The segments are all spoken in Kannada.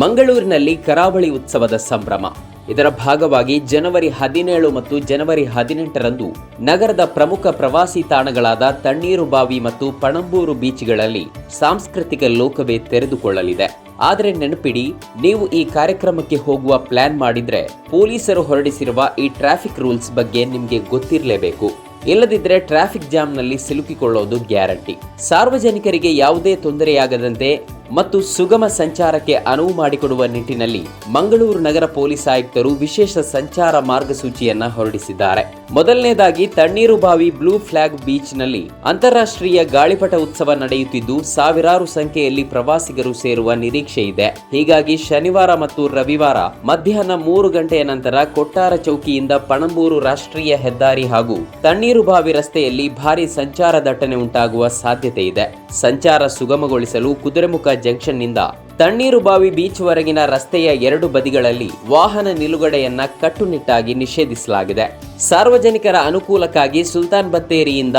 ಮಂಗಳೂರಿನಲ್ಲಿ ಕರಾವಳಿ ಉತ್ಸವದ ಸಂಭ್ರಮ. ಇದರ ಭಾಗವಾಗಿ ಜನವರಿ ಹದಿನೇಳು ಮತ್ತು ಜನವರಿ ಹದಿನೆಂಟರಂದು ನಗರದ ಪ್ರಮುಖ ಪ್ರವಾಸಿ ತಾಣಗಳಾದ ತಣ್ಣೀರು ಬಾವಿ ಮತ್ತು ಪಣಂಬೂರು ಬೀಚ್ಗಳಲ್ಲಿ ಸಾಂಸ್ಕೃತಿಕ ಲೋಕವೇ ತೆರೆದುಕೊಳ್ಳಲಿದೆ. ಆದರೆ ನೆನಪಿಡಿ, ನೀವು ಈ ಕಾರ್ಯಕ್ರಮಕ್ಕೆ ಹೋಗುವ ಪ್ಲಾನ್ ಮಾಡಿದ್ರೆ ಪೊಲೀಸರು ಹೊರಡಿಸಿರುವ ಈ ಟ್ರಾಫಿಕ್ ರೂಲ್ಸ್ ಬಗ್ಗೆ ನಿಮಗೆ ಗೊತ್ತಿರಲೇಬೇಕು. ಇಲ್ಲದಿದ್ದರೆ ಟ್ರಾಫಿಕ್ ಜಾಮ್ನಲ್ಲಿ ಸಿಲುಕಿಕೊಳ್ಳೋದು ಗ್ಯಾರಂಟಿ. ಸಾರ್ವಜನಿಕರಿಗೆ ಯಾವುದೇ ತೊಂದರೆಯಾಗದಂತೆ ಮತ್ತು ಸುಗಮ ಸಂಚಾರಕ್ಕೆ ಅನುವು ಮಾಡಿಕೊಡುವ ನಿಟ್ಟಿನಲ್ಲಿ ಮಂಗಳೂರು ನಗರ ಪೊಲೀಸ್ ಆಯುಕ್ತರು ವಿಶೇಷ ಸಂಚಾರ ಮಾರ್ಗಸೂಚಿಯನ್ನ ಹೊರಡಿಸಿದ್ದಾರೆ. ಮೊದಲನೇದಾಗಿ ತಣ್ಣೀರುಬಾವಿ ಬ್ಲೂ ಫ್ಲಾಗ್ ಬೀಚ್ನಲ್ಲಿ ಅಂತಾರಾಷ್ಟ್ರೀಯ ಗಾಳಿಪಟ ಉತ್ಸವ ನಡೆಯುತ್ತಿದ್ದು ಸಾವಿರಾರು ಸಂಖ್ಯೆಯಲ್ಲಿ ಪ್ರವಾಸಿಗರು ಸೇರುವ ನಿರೀಕ್ಷೆ ಇದೆ. ಹೀಗಾಗಿ ಶನಿವಾರ ಮತ್ತು ರವಿವಾರ ಮಧ್ಯಾಹ್ನ ಮೂರು ಗಂಟೆಯ ನಂತರ ಕೊಟ್ಟಾರ ಚೌಕಿಯಿಂದ ಪಣಂಬೂರು ರಾಷ್ಟ್ರೀಯ ಹೆದ್ದಾರಿ ಹಾಗೂ ತಣ್ಣೀರುಬಾವಿ ರಸ್ತೆಯಲ್ಲಿ ಭಾರಿ ಸಂಚಾರ ದಟ್ಟಣೆ ಉಂಟಾಗುವ ಸಾಧ್ಯತೆ ಇದೆ. ಸಂಚಾರ ಸುಗಮಗೊಳಿಸಲು ಕುದುರೆಮುಖ ಜಂಕ್ಷನ್ನಿಂದ ತಣ್ಣೀರುಬಾವಿ ಬೀಚ್ವರೆಗಿನ ರಸ್ತೆಯ ಎರಡು ಬದಿಗಳಲ್ಲಿ ವಾಹನ ನಿಲುಗಡೆಯನ್ನ ಕಟ್ಟುನಿಟ್ಟಾಗಿ ನಿಷೇಧಿಸಲಾಗಿದೆ. ಸಾರ್ವಜನಿಕರ ಅನುಕೂಲಕ್ಕಾಗಿ ಸುಲ್ತಾನ್ ಬತ್ತೇರಿಯಿಂದ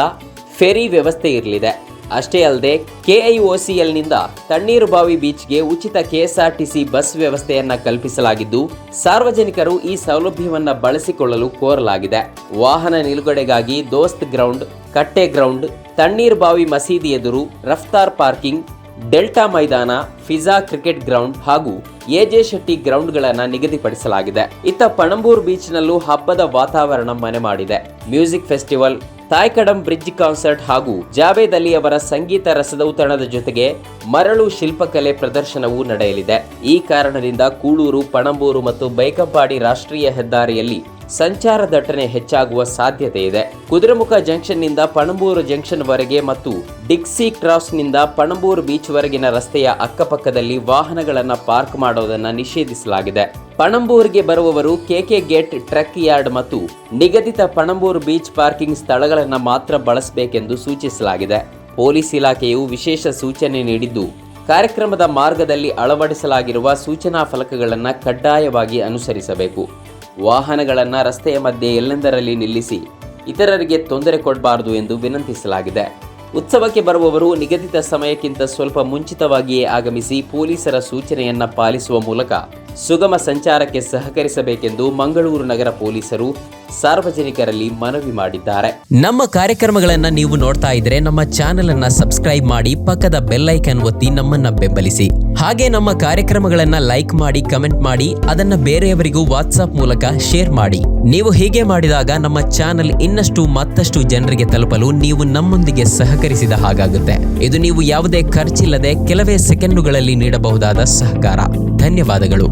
ಫೆರಿ ವ್ಯವಸ್ಥೆ ಇರಲಿದೆ. ಅಷ್ಟೇ ಅಲ್ಲದೆ ಕೆಐಒಸಿಎಲ್ನಿಂದ ತಣ್ಣೀರುಬಾವಿ ಬೀಚ್ಗೆ ಉಚಿತ ಕೆಎಸ್ಆರ್ಟಿಸಿ ಬಸ್ ವ್ಯವಸ್ಥೆಯನ್ನ ಕಲ್ಪಿಸಲಾಗಿದ್ದು, ಸಾರ್ವಜನಿಕರು ಈ ಸೌಲಭ್ಯವನ್ನ ಬಳಸಿಕೊಳ್ಳಲು ಕೋರಲಾಗಿದೆ. ವಾಹನ ನಿಲುಗಡೆಗಾಗಿ ದೋಸ್ತ್ ಗ್ರೌಂಡ್, ಕಟ್ಟೆ ಗ್ರೌಂಡ್ ತಣ್ಣೀರುಬಾವಿ ಮಸೀದಿ ಎದುರು ರಫ್ತಾರ್ ಪಾರ್ಕಿಂಗ್ ಡೆಲ್ಟಾ ಮೈದಾನ, ಫಿಜಾ ಕ್ರಿಕೆಟ್ ಗ್ರೌಂಡ್ ಹಾಗೂ ಎಜೆ ಶೆಟ್ಟಿ ಗ್ರೌಂಡ್ಗಳನ್ನು ನಿಗದಿಪಡಿಸಲಾಗಿದೆ. ಇತ್ತ ಪಣಂಬೂರ್ ಬೀಚ್ನಲ್ಲೂ ಹಬ್ಬದ ವಾತಾವರಣ ಮನೆ ಮಾಡಿದೆ. Music festival, Thaikkudam bridge concert ಹಾಗೂ ಜಾವೇದ್ ಅಲಿ ಅವರ ಸಂಗೀತ ರಸದೌತಣದ ಜೊತೆಗೆ ಮರಳು ಶಿಲ್ಪಕಲೆ ಪ್ರದರ್ಶನವೂ ನಡೆಯಲಿದೆ. ಈ ಕಾರಣದಿಂದ ಕೂಳೂರು, ಪಣಂಬೂರು ಮತ್ತು ಬೈಕಂಪಾಡಿ ರಾಷ್ಟ್ರೀಯ ಹೆದ್ದಾರಿಯಲ್ಲಿ ಸಂಚಾರ ದಟ್ಟಣೆ ಹೆಚ್ಚಾಗುವ ಸಾಧ್ಯತೆ ಇದೆ. ಕುದುರೆಮುಖ ಜಂಕ್ಷನ್ನಿಂದ ಪಣಂಬೂರು ಜಂಕ್ಷನ್ ವರೆಗೆ ಮತ್ತು ಡಿಕ್ಸಿ ಕ್ರಾಸ್ನಿಂದ ಪಣಂಬೂರು ಬೀಚ್ ವರೆಗಿನ ರಸ್ತೆಯ ಅಕ್ಕಪಕ್ಕದಲ್ಲಿ ವಾಹನಗಳನ್ನು ಪಾರ್ಕ್ ಮಾಡುವುದನ್ನು ನಿಷೇಧಿಸಲಾಗಿದೆ. ಪಣಂಬೂರಿಗೆ ಬರುವವರು ಕೆಕೆ ಗೇಟ್, ಟ್ರಕ್ ಯಾರ್ಡ್ ಮತ್ತು ನಿಗದಿತ ಪಣಂಬೂರು ಬೀಚ್ ಪಾರ್ಕಿಂಗ್ ಸ್ಥಳಗಳನ್ನು ಮಾತ್ರ ಬಳಸಬೇಕೆಂದು ಸೂಚಿಸಲಾಗಿದೆ. ಪೊಲೀಸ್ ಇಲಾಖೆಯು ವಿಶೇಷ ಸೂಚನೆ ನೀಡಿದ್ದು, ಕಾರ್ಯಕ್ರಮದ ಮಾರ್ಗದಲ್ಲಿ ಅಳವಡಿಸಲಾಗಿರುವ ಸೂಚನಾ ಫಲಕಗಳನ್ನು ಕಡ್ಡಾಯವಾಗಿ ಅನುಸರಿಸಬೇಕು. ವಾಹನಗಳನ್ನು ರಸ್ತೆಯ ಮಧ್ಯೆ ಎಲ್ಲೆಂದರಲ್ಲಿ ನಿಲ್ಲಿಸಿ ಇತರರಿಗೆ ತೊಂದರೆ ಕೊಡಬಾರದು ಎಂದು ವಿನಂತಿಸಲಾಗಿದೆ. ಉತ್ಸವಕ್ಕೆ ಬರುವವರು ನಿಗದಿತ ಸಮಯಕ್ಕಿಂತ ಸ್ವಲ್ಪ ಮುಂಚಿತವಾಗಿಯೇ ಆಗಮಿಸಿ ಪೊಲೀಸರ ಸೂಚನೆಯನ್ನು ಪಾಲಿಸುವ ಮೂಲಕ ಸುಗಮ ಸಂಚಾರಕ್ಕೆ ಸಹಕರಿಸಬೇಕೆಂದು ಮಂಗಳೂರು ನಗರ ಪೊಲೀಸರು ಸಾರ್ವಜನಿಕರಲ್ಲಿ ಮನವಿ ಮಾಡಿದ್ದಾರೆ. ನಮ್ಮ ಕಾರ್ಯಕ್ರಮಗಳನ್ನು ನೀವು ನೋಡ್ತಾ ಇದ್ರೆ ನಮ್ಮ ಚಾನೆಲ್ ಅನ್ನ ಸಬ್ಸ್ಕ್ರೈಬ್ ಮಾಡಿ ಪಕ್ಕದ ಬೆಲ್ಲೈಕನ್ ಒತ್ತಿ ನಮ್ಮನ್ನ ಬೆಂಬಲಿಸಿ. ಹಾಗೆ ನಮ್ಮ ಕಾರ್ಯಕ್ರಮಗಳನ್ನ ಲೈಕ್ ಮಾಡಿ, ಕಮೆಂಟ್ ಮಾಡಿ, ಅದನ್ನ ಬೇರೆಯವರಿಗೂ ವಾಟ್ಸ್ಆಪ್ ಮೂಲಕ ಶೇರ್ ಮಾಡಿ. ನೀವು ಹೀಗೆ ಮಾಡಿದಾಗ ನಮ್ಮ ಚಾನೆಲ್ ಇನ್ನಷ್ಟು ಮತ್ತಷ್ಟು ಜನರಿಗೆ ತಲುಪಲು ನೀವು ನಮ್ಮೊಂದಿಗೆ ಸಹಕರಿಸಿದ ಹಾಗಾಗುತ್ತೆ. ಇದು ನೀವು ಯಾವುದೇ ಖರ್ಚಿಲ್ಲದೆ ಕೆಲವೇ ಸೆಕೆಂಡುಗಳಲ್ಲಿ ನೀಡಬಹುದಾದ ಸಹಕಾರ. ಧನ್ಯವಾದಗಳು.